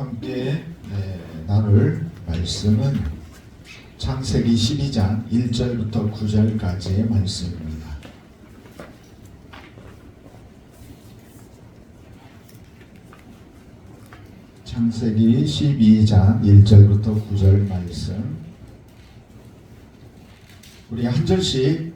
함께 네, 나눌 말씀은 창세기 12장 1절부터 9절까지의 말씀입니다. 창세기 12장 1절부터 9절 말씀 우리 한 절씩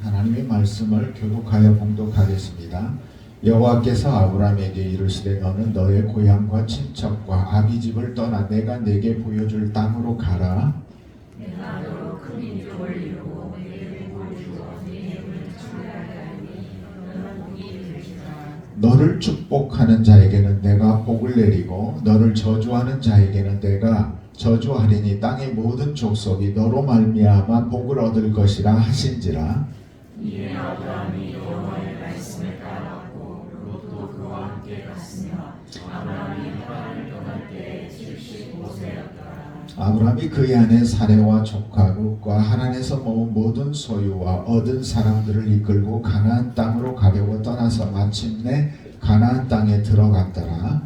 하나님의 말씀을 교독하여 봉독하겠습니다. 여호와께서 아브라함에게 이르시되 너는 너의 고향과 친척과 아비 집을 떠나 내가 내게 보여줄 땅으로 가라. 너를 축복하는 자에게는 내가 복을 내리고 너를 저주하는 자에게는 내가 저주하리니 땅의 모든 족속이 너로 말미암아 복을 얻을 것이라 하신지라. 이에 아브라함이 여호와의 말씀을 따랐고 롯도 그와 함께 갔으며 아브라함이 하란을 떠날 때에 75세였더라. 아브라함이 그의 아내 사레와 조카국과 하란에서 모은 모든 소유와 얻은 사람들을 이끌고 가나안 땅으로 가려고 떠나서 마침내 가나안 땅에 들어갔더라.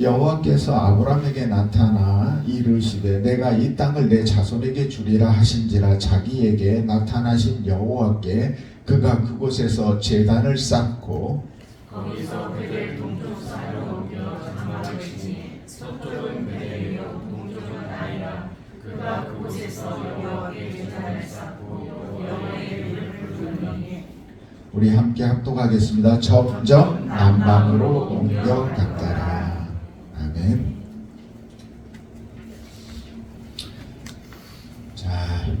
여호와께서 아브라함에게 나타나 이르시되 내가 이 땅을 내 자손에게 주리라 하신지라 자기에게 나타나신 여호와께 그가 그곳에서 제단을 쌓고 거기서 그를 동쪽 산으로 옮겨 장막을 치니 서쪽은 베델이요 동쪽은 아이라 그가 그곳에서 여호와께 제단을 쌓고 여호와의 이름을 부르니 우리 함께 합독하겠습니다. 점점 남방으로 옮겨갔더라. 아멘. 자,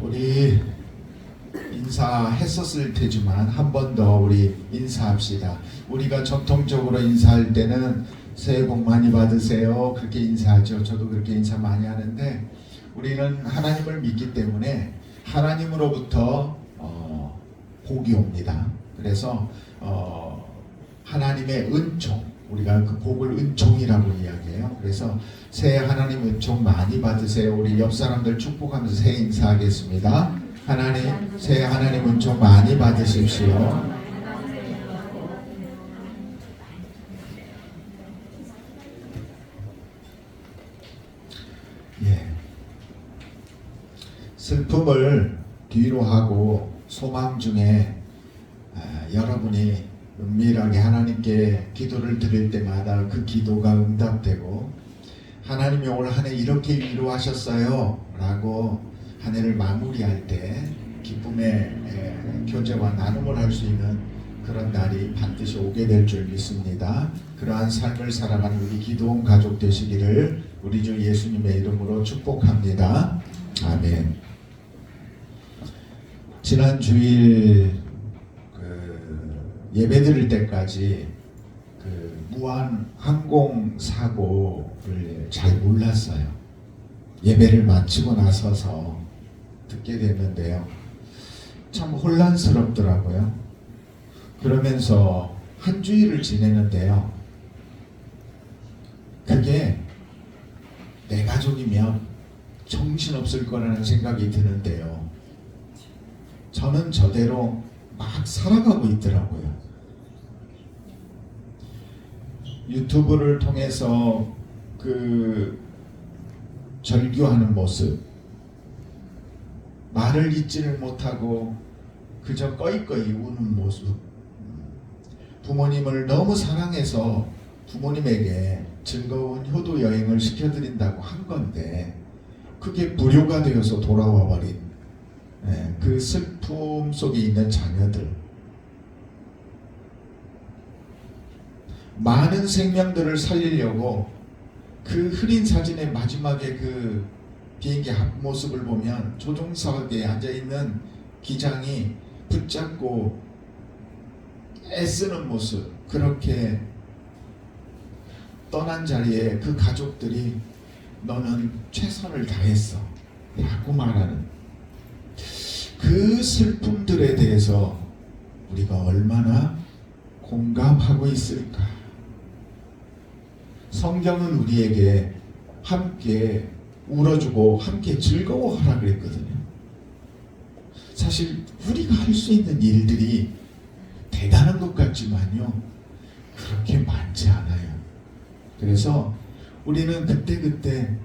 우리 인사 했었을 테지만 한 번 더 우리 인사합시다. 우리가 전통적으로 인사할 때는 새해 복 많이 받으세요. 그렇게 인사하죠. 저도 그렇게 인사 많이 하는데 우리는 하나님을 믿기 때문에 하나님으로부터 어, 복이 옵니다. 그래서 어, 하나님의 은총 우리가 그 복을 은총이라고 이야기해요. 그래서 새해 하나님 은총 많이 받으세요. 우리 옆 사람들 축복하면서 새해 인사하겠습니다. 하나님 새해 하나님 은총 많이 받으십시오. 예. 슬픔을 뒤로 하고 소망 중에 아, 여러분이 은밀하게 하나님께 기도를 드릴 때마다 그 기도가 응답되고 하나님이 올한해 이렇게 위로하셨어요 라고 한 해를 마무리할 때 기쁨의 에, 교제와 나눔을 할 수 있는 그런 날이 반드시 오게 될 줄 믿습니다. 그러한 삶을 살아가는 우리 기도원 가족 되시기를 우리 주 예수님의 이름으로 축복합니다. 아멘. 지난 주일 그 예배 드릴 때까지 그 무한 항공 사고를 잘 몰랐어요. 예배를 마치고 나서서 듣게 됐는데요. 참 혼란스럽더라고요. 그러면서 한 주일을 지내는데요. 그게 내 가족이면 정신없을 거라는 생각이 드는데요. 저는 저대로 막 살아가고 있더라고요. 유튜브를 통해서 그 절규하는 모습, 말을 잇지를 못하고 그저 꺼이꺼이 우는 모습, 부모님을 너무 사랑해서 부모님에게 즐거운 효도 여행을 시켜드린다고 한 건데 그게 불효가 되어서 돌아와 버린 예, 그 슬픔 속에 있는 자녀들. 많은 생명들을 살리려고 그 흐린 사진의 마지막에 그 비행기 앞모습을 보면 조종석에 앉아 있는 기장이 붙잡고 애쓰는 모습 그렇게 떠난 자리에 그 가족들이 너는 최선을 다했어 라고 말하는 그 슬픔들에 대해서 우리가 얼마나 공감하고 있을까? 성경은 우리에게 함께 울어주고 함께 즐거워하라 그랬거든요. 사실 우리가 할 수 있는 일들이 대단한 것 같지만요. 그렇게 많지 않아요. 그래서 우리는 그때 그때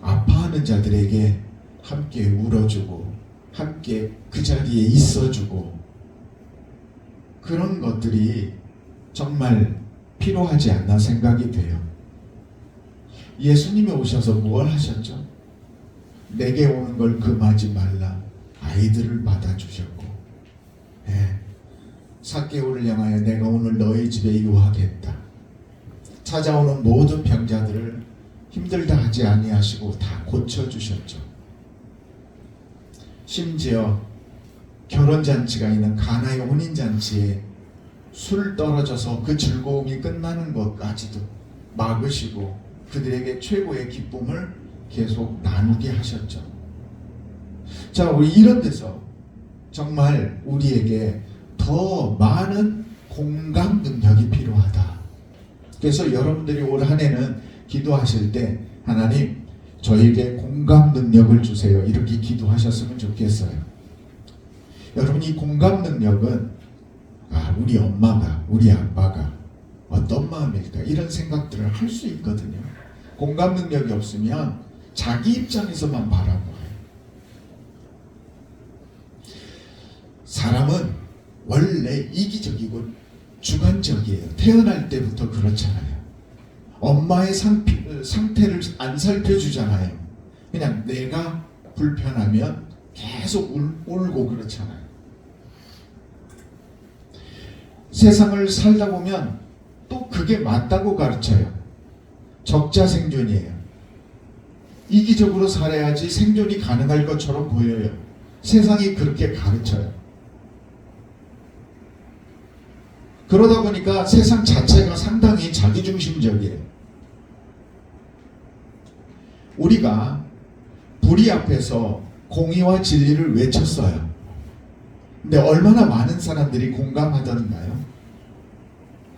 아파하는 자들에게 함께 울어주고 함께 그 자리에 있어주고 그런 것들이 정말 필요하지 않나 생각이 돼요. 예수님이 오셔서 무엇 하셨죠? 내게 오는 걸 금하지 말라. 아이들을 받아주셨고, 예. 사개오를 향하여 내가 오늘 너희 집에 유하겠다. 찾아오는 모든 병자들을 힘들다 하지 아니하시고 다 고쳐주셨죠. 심지어 결혼잔치가 있는 가나의 혼인잔치에 술 떨어져서 그 즐거움이 끝나는 것까지도 막으시고 그들에게 최고의 기쁨을 계속 나누게 하셨죠. 자, 우리 이런 데서 정말 우리에게 더 많은 공감 능력이 필요하다. 그래서 여러분들이 올 한 해는 기도하실 때 하나님 저에게 공감 능력을 주세요. 이렇게 기도하셨으면 좋겠어요. 여러분 이 공감 능력은 아, 우리 엄마가 우리 아빠가 어떤 마음일까 이런 생각들을 할 수 있거든요. 공감 능력이 없으면 자기 입장에서만 바라보아요. 사람은 원래 이기적이고 주관적이에요. 태어날 때부터 그렇잖아요. 엄마의 상피, 상태를 안 살펴주잖아요. 그냥 내가 불편하면 계속 울, 울고 그렇잖아요. 세상을 살다 보면 또 그게 맞다고 가르쳐요. 적자 생존이에요. 이기적으로 살아야지 생존이 가능할 것처럼 보여요. 세상이 그렇게 가르쳐요. 그러다 보니까 세상 자체가 상당히 자기중심적이에요. 우리가 불의 앞에서 공의와 진리를 외쳤어요. 근데 얼마나 많은 사람들이 공감하던가요?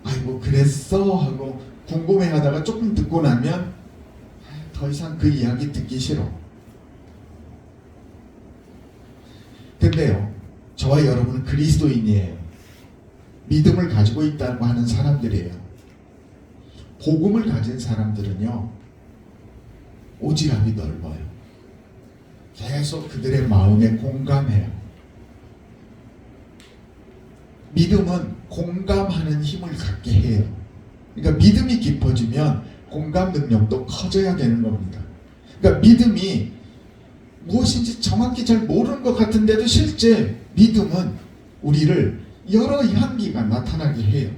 아이고 그랬어 하고 궁금해 하다가 조금 듣고 나면 더 이상 그 이야기 듣기 싫어. 근데요, 저와 여러분은 그리스도인이에요. 믿음을 가지고 있다고 하는 사람들이에요. 복음을 가진 사람들은요, 오지랖이 넓어요. 계속 그들의 마음에 공감해요. 믿음은 공감하는 힘을 갖게 해요. 그러니까 믿음이 깊어지면 공감 능력도 커져야 되는 겁니다. 그러니까 믿음이 무엇인지 정확히 잘 모르는 것 같은데도 실제 믿음은 우리를 여러 향기가 나타나게 해요.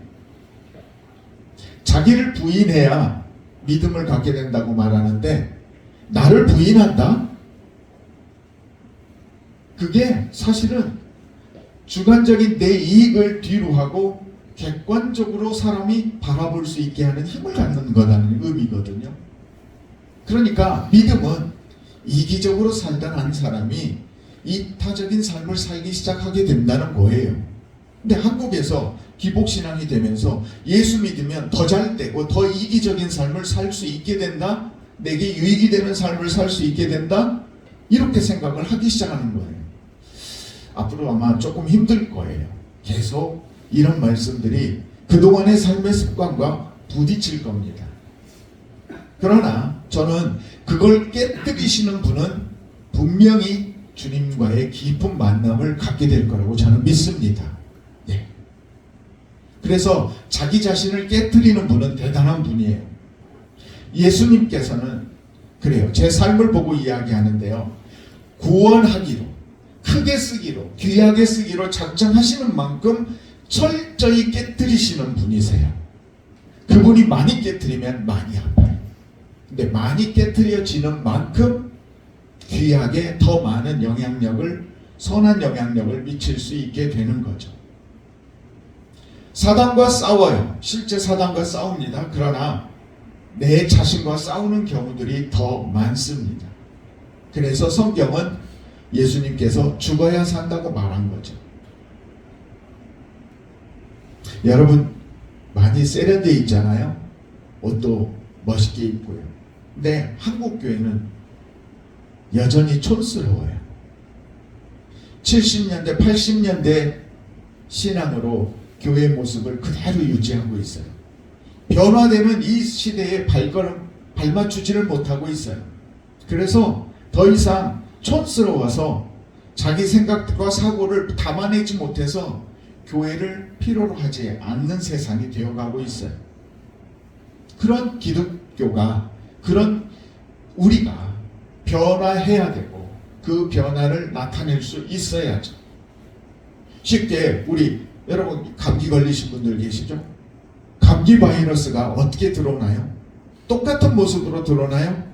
자기를 부인해야 믿음을 갖게 된다고 말하는데 나를 부인한다? 그게 사실은 주관적인 내 이익을 뒤로 하고 객관적으로 사람이 바라볼 수 있게 하는 힘을 갖는 거라는 의미거든요. 그러니까 믿음은 이기적으로 살던 한 사람이 이타적인 삶을 살기 시작하게 된다는 거예요. 근데 한국에서 기복신앙이 되면서 예수 믿으면 더 잘 되고 더 이기적인 삶을 살 수 있게 된다? 내게 유익이 되는 삶을 살 수 있게 된다? 이렇게 생각을 하기 시작하는 거예요. 앞으로 아마 조금 힘들 거예요. 계속 이런 말씀들이 그동안의 삶의 습관과 부딪힐 겁니다. 그러나 저는 그걸 깨뜨리시는 분은 분명히 주님과의 깊은 만남을 갖게 될 거라고 저는 믿습니다. 예. 그래서 자기 자신을 깨뜨리는 분은 대단한 분이에요. 예수님께서는 그래요. 제 삶을 보고 이야기하는데요. 구원하기로 크게 쓰기로 귀하게 쓰기로 작정하시는 만큼 철저히 깨뜨리시는 분이세요. 그분이 많이 깨뜨리면 많이 아파요. 근데 많이 깨뜨려지는 만큼 귀하게 더 많은 영향력을 선한 영향력을 미칠 수 있게 되는 거죠. 사단과 싸워요. 실제 사단과 싸웁니다. 그러나 내 자신과 싸우는 경우들이 더 많습니다. 그래서 성경은 예수님께서 죽어야 산다고 말한 거죠. 여러분 많이 세련되어 있잖아요. 옷도 멋있게 입고요. 근데 한국 교회는 여전히 촌스러워요. 70년대, 80년대 신앙으로 교회 모습을 그대로 유지하고 있어요. 변화되는 이 시대에 발걸음 발맞추지를 못하고 있어요. 그래서 더 이상 촌스러워서 자기 생각과 사고를 담아내지 못해서 교회를 필요로 하지 않는 세상이 되어가고 있어요. 그런 기독교가 그런 우리가 변화해야 되고 그 변화를 나타낼 수 있어야죠. 쉽게 우리 여러분 감기 걸리신 분들 계시죠? 감기 바이러스가 어떻게 들어오나요? 똑같은 모습으로 들어오나요?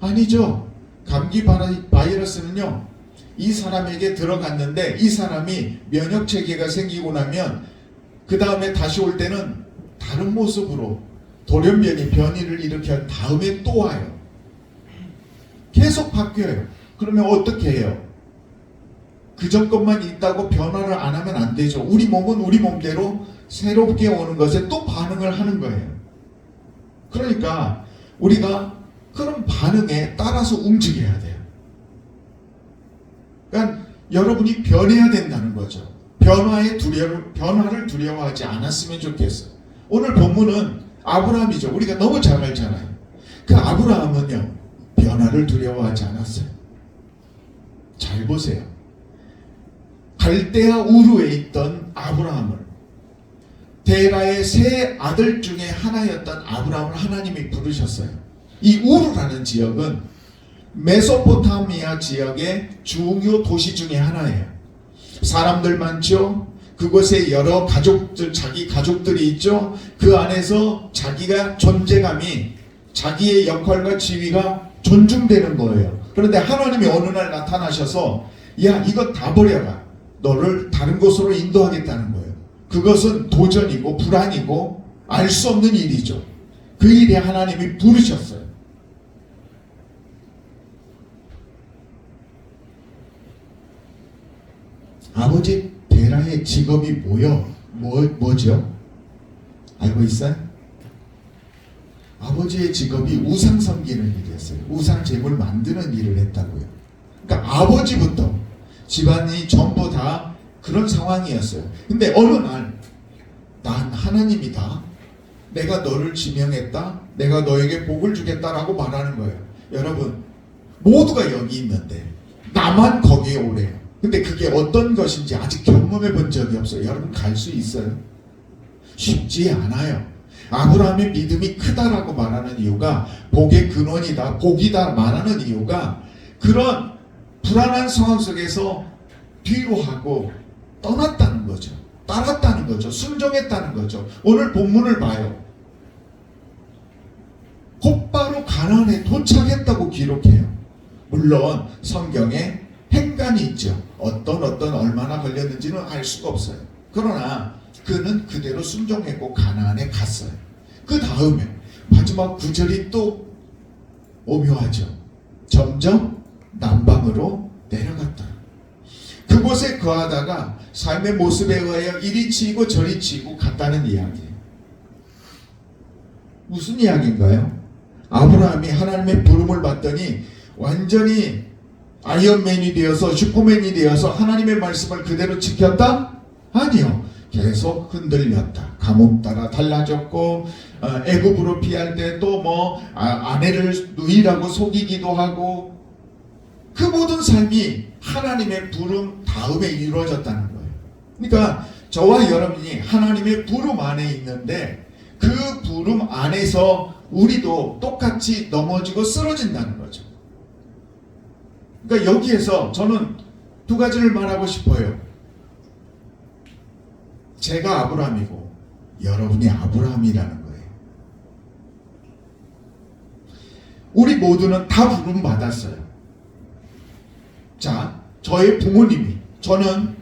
아니죠. 감기 바이- 바이러스는요. 이 사람에게 들어갔는데 이 사람이 면역 체계가 생기고 나면 그 다음에 다시 올 때는 다른 모습으로 돌연변이 변이를 일으킨 다음에 또 와요. 계속 바뀌어요. 그러면 어떻게 해요? 그전 것만 있다고 변화를 안 하면 안 되죠. 우리 몸은 우리 몸대로 새롭게 오는 것에 또 반응을 하는 거예요. 그러니까 우리가 그런 반응에 따라서 움직여야 돼요. 그러니까 여러분이 변해야 된다는 거죠. 변화에 두려 변화를 두려워하지 않았으면 좋겠어요. 오늘 본문은 아브라함이죠. 우리가 너무 잘 알잖아요. 그 아브라함은요 변화를 두려워하지 않았어요. 잘 보세요. 갈대아 우르에 있던 아브라함을 데라의 세 아들 중에 하나였던 아브라함을 하나님이 부르셨어요. 이 우르라는 지역은 메소포타미아 지역의 중요 도시 중에 하나예요. 사람들 많죠. 그곳에 여러 가족들, 자기 가족들이 있죠. 그 안에서 자기가 존재감이 자기의 역할과 지위가 존중되는 거예요. 그런데 하나님이 어느 날 나타나셔서 야 이거 다 버려라. 너를 다른 곳으로 인도하겠다는 거예요. 그것은 도전이고 불안이고 알 수 없는 일이죠. 그 일에 하나님이 부르셨어요. 아버지 베라의 직업이 뭐요? 뭐, 뭐죠? 알고 있어요? 아버지의 직업이 우상 섬기는 일이었어요. 우상 제물 만드는 일을 했다고요. 그러니까 아버지부터 집안이 전부 다 그런 상황이었어요. 근데 어느 날, 난 하나님이다. 내가 너를 지명했다. 내가 너에게 복을 주겠다라고 말하는 거예요. 여러분, 모두가 여기 있는데, 나만 거기에 오래요. 근데 그게 어떤 것인지 아직 경험해 본 적이 없어요. 여러분, 갈 수 있어요? 쉽지 않아요. 아브라함의 믿음이 크다라고 말하는 이유가 복의 근원이다, 복이다 말하는 이유가 그런 불안한 상황 속에서 뒤로 하고 떠났다는 거죠. 따랐다는 거죠. 순종했다는 거죠. 오늘 본문을 봐요. 곧바로 가나안에 도착했다고 기록해요. 물론 성경에 행간이 있죠. 어떤 어떤 얼마나 걸렸는지는 알 수가 없어요. 그러나 그는 그대로 순종했고 가나안에 갔어요. 그 다음에 마지막 구절이 또 오묘하죠. 점점 남방으로 내려갔다. 그곳에 거하다가 삶의 모습에 의하여 이리 치이고 저리 치이고 갔다는 이야기예요. 무슨 이야기인가요? 아브라함이 하나님의 부름을 받더니 완전히 아이언맨이 되어서 슈퍼맨이 되어서 하나님의 말씀을 그대로 지켰다? 아니요. 계속 흔들렸다. 가뭄 따라 달라졌고 어, 애굽으로 피할 때 또 뭐 아내를 누이라고 속이기도 하고 그 모든 삶이 하나님의 부름 다음에 이루어졌다는 거예요. 그러니까 저와 여러분이 하나님의 부름 안에 있는데 그 부름 안에서 우리도 똑같이 넘어지고 쓰러진다는 거죠. 그러니까 여기에서 저는 두 가지를 말하고 싶어요. 제가 아브라함이고 여러분이 아브라함이라는 거예요. 우리 모두는 다 부름 받았어요. 자, 저의 부모님이 저는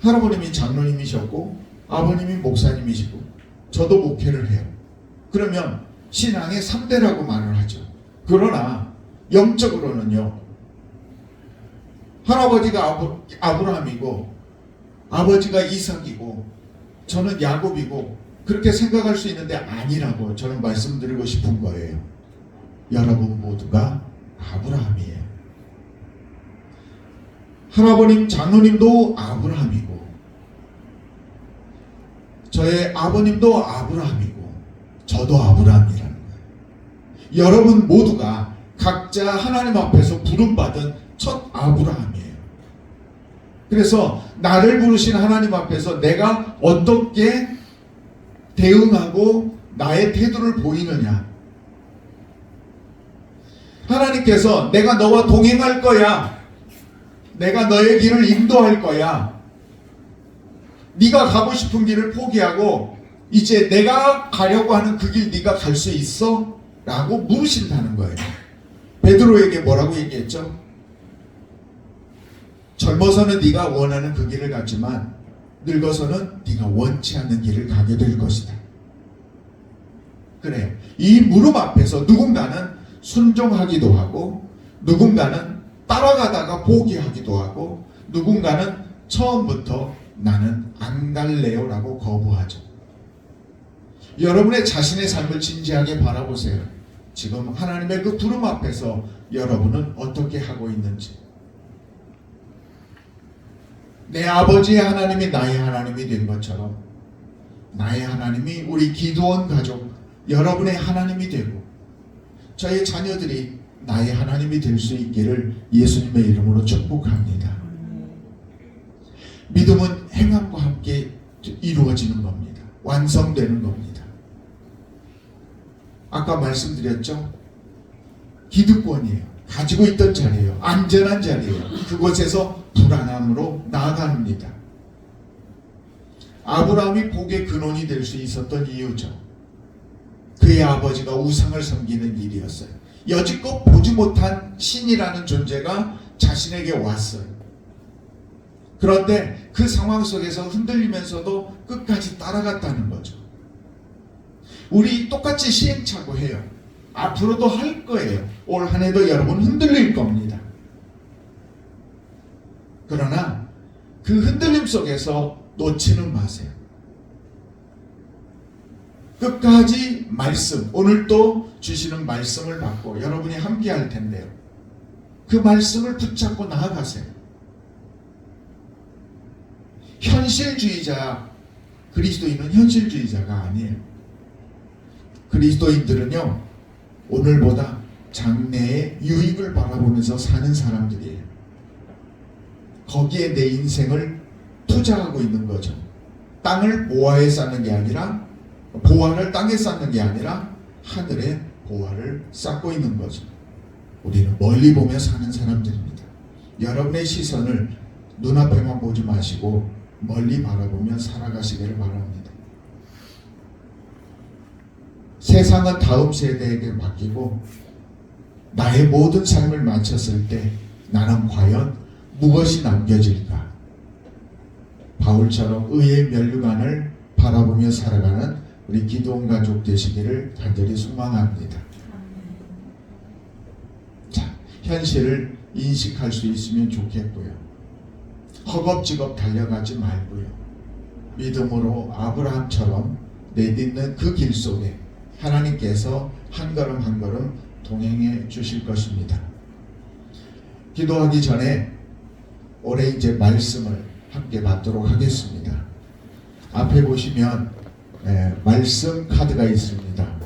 할아버님이 장로님이셨고 아버님이 목사님이시고 저도 목회를 해요. 그러면 신앙의 3대라고 말을 하죠. 그러나 영적으로는요. 할아버지가 아브, 아브라함이고 아버지가 이삭이고 저는 야곱이고 그렇게 생각할 수 있는데 아니라고 저는 말씀드리고 싶은 거예요. 여러분 모두가 아브라함이에요. 할아버님, 장로님도 아브라함이고 저의 아버님도 아브라함이고 저도 아브라함이라는 거예요. 여러분 모두가 각자 하나님 앞에서 부름받은 첫 아브라함이에요. 그래서 나를 부르신 하나님 앞에서 내가 어떻게 대응하고 나의 태도를 보이느냐. 하나님께서 내가 너와 동행할 거야. 내가 너의 길을 인도할 거야. 네가 가고 싶은 길을 포기하고 이제 내가 가려고 하는 그 길 네가 갈 수 있어? 라고 물으신다는 거예요. 베드로에게 뭐라고 얘기했죠? 젊어서는 네가 원하는 그 길을 갔지만 늙어서는 네가 원치 않는 길을 가게 될 것이다. 그래. 이 무릎 앞에서 누군가는 순종하기도 하고 누군가는 따라가다가 포기하기도 하고 누군가는 처음부터 나는 안 갈래요라고 거부하죠. 여러분의 자신의 삶을 진지하게 바라보세요. 지금 하나님의 그 부름 앞에서 여러분은 어떻게 하고 있는지. 내 아버지의 하나님이 나의 하나님이 된 것처럼 나의 하나님이 우리 기도원 가족 여러분의 하나님이 되고 저의 자녀들이 나의 하나님이 될 수 있기를 예수님의 이름으로 축복합니다. 믿음은 행함과 함께 이루어지는 겁니다. 완성되는 겁니다. 아까 말씀드렸죠? 기득권이에요. 가지고 있던 자리예요. 안전한 자리예요. 그곳에서 불안함으로 나아갑니다. 아브라함이 복의 근원이 될 수 있었던 이유죠. 그의 아버지가 우상을 섬기는 일이었어요. 여지껏 보지 못한 신이라는 존재가 자신에게 왔어요. 그런데 그 상황 속에서 흔들리면서도 끝까지 따라갔다는 거죠. 우리 똑같이 시행착오해요. 앞으로도 할 거예요. 올 한 해도 여러분 흔들릴 겁니다. 그러나 그 흔들림 속에서 놓지는 마세요. 끝까지 말씀, 오늘 또 주시는 말씀을 받고 여러분이 함께 할 텐데요. 그 말씀을 붙잡고 나아가세요. 현실주의자, 그리스도인은 현실주의자가 아니에요. 그리스도인들은요, 오늘보다 장래의 유익을 바라보면서 사는 사람들이에요. 거기에 내 인생을 투자하고 있는 거죠. 땅을 보화에 쌓는 게 아니라, 보화를 땅에 쌓는 게 아니라, 하늘에 보화를 쌓고 있는 거죠. 우리는 멀리 보며 사는 사람들입니다. 여러분의 시선을 눈앞에만 보지 마시고, 멀리 바라보며 살아가시기를 바랍니다. 세상은 다음 세대에게 맡기고 나의 모든 삶을 마쳤을 때 나는 과연 무엇이 남겨질까? 바울처럼 의의 면류관을 바라보며 살아가는 우리 기도원 가족 되시기를 간절히 소망합니다. 자, 현실을 인식할 수 있으면 좋겠고요. 허겁지겁 달려가지 말고요. 믿음으로 아브라함처럼 내딛는 그 길 속에 하나님께서 한 걸음 한 걸음 동행해 주실 것입니다. 기도하기 전에 올해 이제 말씀을 함께 받도록 하겠습니다. 앞에 보시면 예, 말씀 카드가 있습니다.